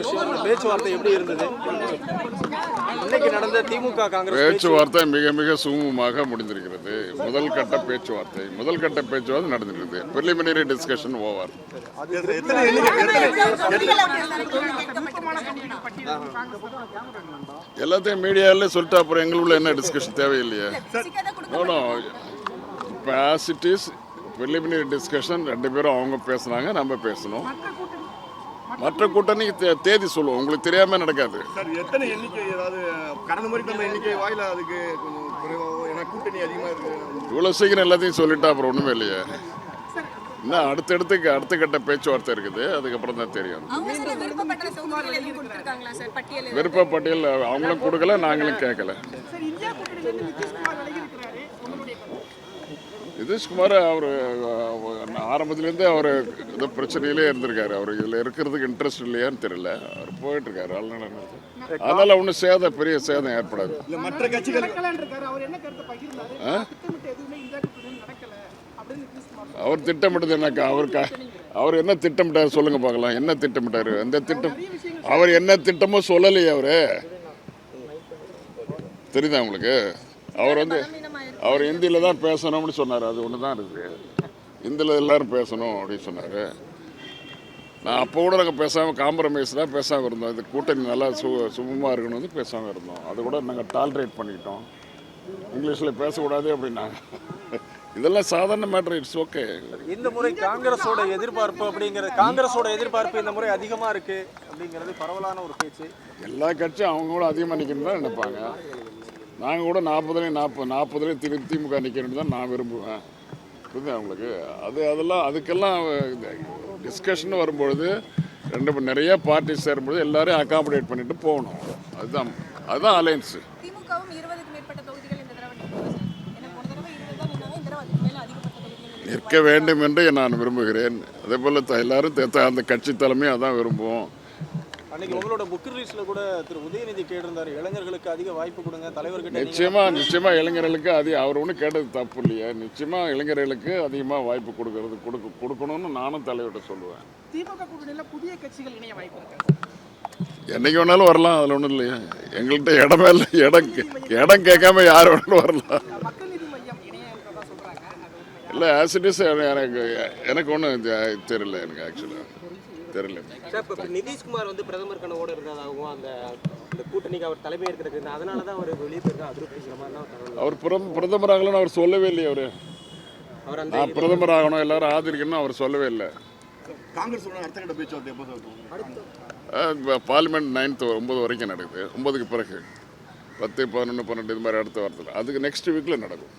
விஷயம். பேச்சுவார்த்தை எப்படி இருந்தது? இன்னைக்கு நடந்த திமுக காங்கிரஸ் பேச்சுவார்த்தை மிக மிக சுமூகமாக முடிந்திருக்கிறது. முதல் கட்ட பேச்சுவார்த்தை முதல் கட்ட பேச்சுவார்த்தை நடந்திருக்கிறது. பிரிலிமினரி டிஸ்கஷன் ஓவர் எல்லாத்தையும் மீடியாவில் சொல்லிட்டு அப்புறம் எங்களுக்குள்ள என்ன டிஸ்கஷன் தேவையில்லையே? நோ இப்போ ஆஸ் இட் இஸ் டிஸ்கஷன் ரெண்டு பேரும் அவங்க பேசுனாங்க நம்ம பேசணும். மற்ற கூட்டணிக்கு தே- தேதி சொல்லுவோம். உங்களுக்கு தெரியாம நடக்காது. சார் எத்தனை எண்ணிக்கை ஏதாவது கடந்த மாதிரி நம்ம எண்ணிக்கை வாயில அதுக்கு கொஞ்சம் குறைவாகவும் ஏன்னா கூட்டணி அதிகமாக இருக்கு. இவ்வளோ சீக்கிரம் எல்லாத்தையும் சொல்லிட்டா அப்புறம் ஒன்றுமே இல்லையே. இன்னும் அடுத்தடுத்துக்கு அடுத்த கட்ட பேச்சுவார்த்தை இருக்குது. அதுக்கப்புறம் தான் தெரியும். விருப்ப பட்டியல் அவங்களும் கொடுக்கல நாங்களும் கேட்கல. நிதிஷ்குமார் அவர் ஆரம்பத்துலேருந்தே அவர் ஏதோ பிரச்சனையிலே இருந்திருக்காரு. அவர் இதில் இருக்கிறதுக்கு இன்ட்ரெஸ்ட் இல்லையான்னு தெரியல. அவர் போயிட்டு இருக்காரு அதனால அதனால ஒன்றும் சேதம் பெரிய சேதம் ஏற்படாது. இல்லை மற்ற கட்சிகள். அவர் திட்டமிட்டது என்னக்கா அவருக்கு அவர் என்ன திட்டமிட்டார் சொல்லுங்க பார்க்கலாம். என்ன திட்டமிட்டாரு? அந்த திட்டம் அவர் என்ன திட்டமோ சொல்லலையே அவரு. தெரியுதா உங்களுக்கு? அவர் வந்து அவர் ஹிந்தியில் தான் பேசணும்னு சொன்னார். அது ஒன்று தான் இருக்குது. ஹிந்தியில் எல்லாரும் பேசணும் அப்படின்னு சொன்னார். நான் அப்போ கூட நாங்கள் பேசாமல் காம்ப்ரமைஸ் தான் பேசாமல் இருந்தோம். இந்த கூட்டணி நல்லா சு சுமமாக இருக்கணும் வந்து பேசாமல் இருந்தோம். அது கூட நாங்கள் டாலரேட் பண்ணிக்கிட்டோம். இங்கிலீஷில் பேசக்கூடாது அப்படின்னாங்க. இதெல்லாம் சாதாரண மேட்ரு இட்ஸ் ஓகே இந்த முறை காங்கிரஸோட எதிர்பார்ப்பு அப்படிங்கிறது காங்கிரஸோட எதிர்பார்ப்பு இந்த முறை அதிகமா இருக்கு அப்படிங்கிறது பரவலான ஒரு பேச்சு. எல்லா கட்சியும் அவங்க கூட அதிகமாக நிற்கணும் தான் நினைப்பாங்க. நாங்கள் கூட நாற்பதுலேயும் நாற்பது நாற்பதுலேயும் திரு திமுக நிற்கணும்னு தான் நான் விரும்புவேன் புரியுதா உங்களுக்கு? அது அதெல்லாம் அதுக்கெல்லாம் டிஸ்கஷன் வரும்பொழுது ரெண்டு நிறைய பார்ட்டி சேரும்பொழுது எல்லாரையும் அகாமடேட் பண்ணிட்டு போகணும். அதுதான் அதுதான் அலையன்ஸு நிற்க வேண்டும் என்று நான் விரும்புகிறேன். அதே போல் த- எல்லாரும் அந்த கட்சி தலைமையும் அதான் விரும்புவோம். அன்னைக்கு உங்களோட புக் ரிலீஸ்ல கூட திரு உதயநிதி கேட்டிருந்தாரு இளைஞர்களுக்கு அதிக வாய்ப்பு கொடுங்க. தலைவர்கிட்ட நிச்சயமா நிச்சயமா இளைஞர்களுக்கு அதிக அவர் ஒன்றும் கேட்டது தப்பு இல்லையா? நிச்சயமா இளைஞர்களுக்கு அதிகமாக வாய்ப்பு கொடுக்கறது கொடுக்க கொடுக்கணும்னு நானும் தலைவர்கிட்ட சொல்லுவேன். திமுக கூட்டணியில புதிய கட்சிகள் இணைய வாய்ப்பு என்னைக்கு வேணாலும் வரலாம் அதில் ஒன்றும் இல்லையா? எங்கள்கிட்ட இடமே இல்லை இடம் இடம் கேட்காம யார் வேணாலும் வரலாம்? இல்லை ஆசிடிஸ் எனக்கு எனக்கு ஒன்றும் தெரியல எனக்கு ஆக்சுவலாக தெரியல. சார் இப்போ நிதிஷ்குமார் வந்து பிரதமர் கனவோடு இருந்ததாகவும் அந்த கூட்டணிக்கு அவர் தலைமை இருக்கிறதுக்கு அதனால தான் அவர் வெளியே போயிருக்க அதிருப்திங்கிற மாதிரி அவர் பிரதம பிரதமர் ஆகலன்னு அவர் சொல்லவே இல்லையே அவர். அவர் அந்த நான் பிரதமர் ஆகணும் எல்லாரும் ஆதரிக்கணும்னு அவர் சொல்லவே இல்லை. பார்லிமெண்ட் நைன்த்து ஒம்பது வரைக்கும் நடக்குது. ஒம்பதுக்கு பிறகு பத்து பதினொன்று பன்னெண்டு இது மாதிரி அடுத்த வாரத்தில். அதுக்கு நெக்ஸ்ட் வீக்கில் நடக்கும்.